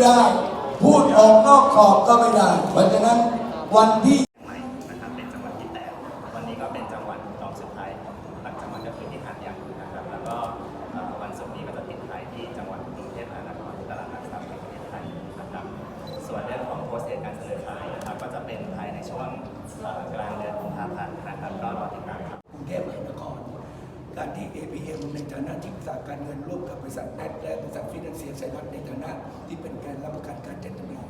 พูดทะลึ่งได้ พูดออกนอกกรอบก็ไม่ได้ เพราะฉะนั้นวันที่ใหม่นะครับเป็นจังหวัดที่แปดวันนี้ก็เป็นจังหวัดรองสุดท้ายหลังจังหวัดก็คือที่หาดใหญ่นะครับ แล้วก็เอ่อวันศุกร์นี้ก็จะปิดท้ายที่จังหวัดกรุงเทพมหานครตลาดหลักทรัพย์แห่งประเทศไทยนะครับ ส่วนเรื่องของโปรเซสการเสนอขายนะครับ ก็จะเป็นภายในช่วงเอ่อกลาง การที่ APM ในฐานะที่ปรึกษาการเงินร่วมกับบริษัทแนทและบริษัทฟินแลนเซียไซรัสในฐานะที่เป็นการรับประกันการจัดจำหน่าย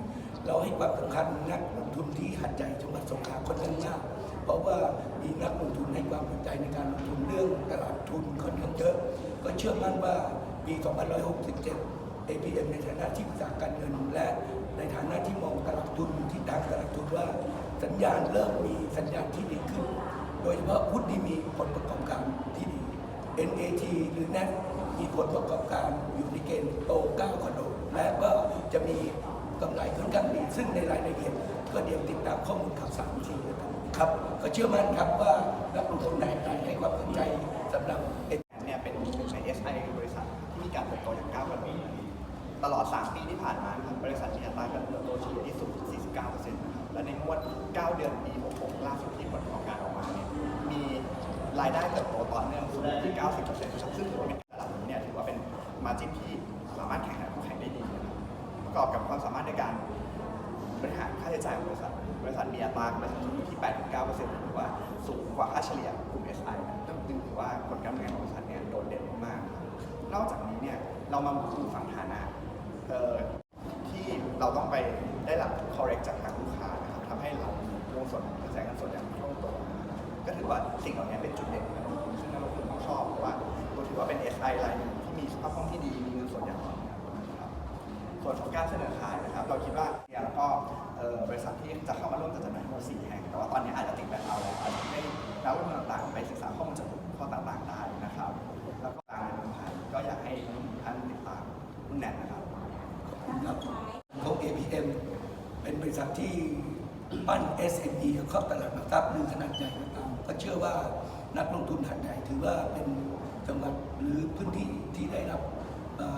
เราให้ความสำคัญนักลงทุนที่หัดใหญ่จังหวัดสงขลาคนข้างมากเพราะว่ามีนักลงทุนให้ความสนใจในการลงทุนเรื่องตลาดทุนค่อนข้างเยอะก็เชื่อมั่นว่าปี2567 APM ในฐานะที่ปรึกษาการเงินและในฐานะที่มองตลาดทุนที่ทางตลาดทุนว่าสัญญาณเริ่มมีสัญญาณที่ดีขึ้น โดยเฉพาะหุ้นที่มีผลประกอบการที่ดี NAT หรือ NAT มีผลประกอบการอยู่ในเกณฑ์โต9กว่าโดดและก็จะมีกำไรค่อนข้างดี ซึ่งในรายละเอียดก็เดี๋ยวติดตามข้อมูลข่าวสารทีนะครับครับ ก็เชื่อมั่นครับว่านักลงทุนไหนให้ความสนใจสำหรับเนี่ยเป็นหนึ่งใน SI บริษัทที่มีการเติบโตอย่างก้าวกระโดดตลอด 3 ปีที่ผ่านมาครับบริษัทมีอัตราการเติบโตเฉลี่ยที่สูงถึง49%นะครับและในงวด 9 เดือนปี 66 ล่าสุดที่ผลประกอบการออกมาเนี่ยมี รายได้เติบโตต่อเนื่องสูงที่ 90%นะครับซึ่งถือว่าเป็นระดับนี้เนี่ยถือว่าเป็นมาจิ้นที่สามารถแข่งขันคู่แข่งได้ดีนะครับประกอบกับความสามารถในการบริหารค่าใช้จ่ายของบริษัท บริษัทมีอัตราการลงทุนอยู่ที่ 8-9%หรือว่าสูงกว่าค่าเฉลี่ยกลุ่ม SI นะจึงถือว่าผลการดำเนินงของบริษัทเนี่ยโดดเด่นมากๆครับนอกจากนี้เนี่ยเรามาดูฝั่งฐานะเอ่อที่เราต้องไปได้รับ correct จากทางลูกค้านะครับทำให้เราวงส่วนกระแสเงินสดอย่างคล่องตัวนะครับก็ถือว่า สิ่งเหล่านี้เป็นจุดเด่นของนักลงทุนซึ่งนักลงทุนต้องชอบเพราะว่าตัวถือว่าเป็น SI รายหนึ่งที่มีสภาพคล่องที่ดีมีเงินสดอย่างต่อเนื่องนะครับส่วนของการเสนอขายนะครับ เราคิดว่าเนี่ยแล้วก็บริษัทที่จะเข้ามาร่วมจัดจำหน่ายทั้งหมด4แห่งแต่ว่าตอนนี้อาจจะติดแบบเราแล้วอาจจะให้นักลงทุนต่างๆ ไปศึกษาข้อมูลจากข้อต่างๆได้นะครับ แล้วก็การลงทุนก็อยากให้ท่านติดตามหุ้นแนทนะครับครับของ APM เป็นบริษัทที่ปั้น SME เข้าตลาดหลักทรัพย์หรือขนาดใหญ่ก็ตาม ก็เชื่อว่านักลงทุนหัดใหญ่ถือว่าเป็นจังหวัดหรือพื้นที่ที่ได้รับ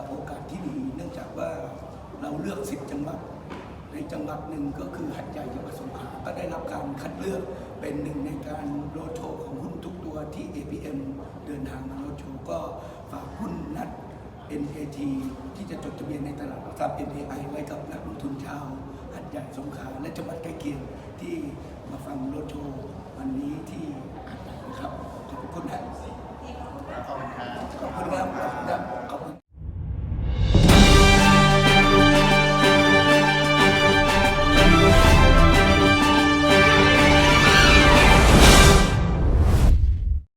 โอกาสที่ดี เนื่องจากว่าเราเลือก10จังหวัดในจังหวัดหนึ่งก็คือหัดใหญ่จังหวัดสงขลาก็ได้รับการคัดเลือกเป็นหนึ่งในการโรโชของหุ้นทุกตัวที่ APM เดินทางมาโรโชก็ฝากหุ้นนัด NAT ที่จะจดทะเบียนในตลาดหลักทรัพย์ NAI ไว้กับนักลงทุนชาวหัดใหญ่สงขลาและจังหวัดใกล้เคียง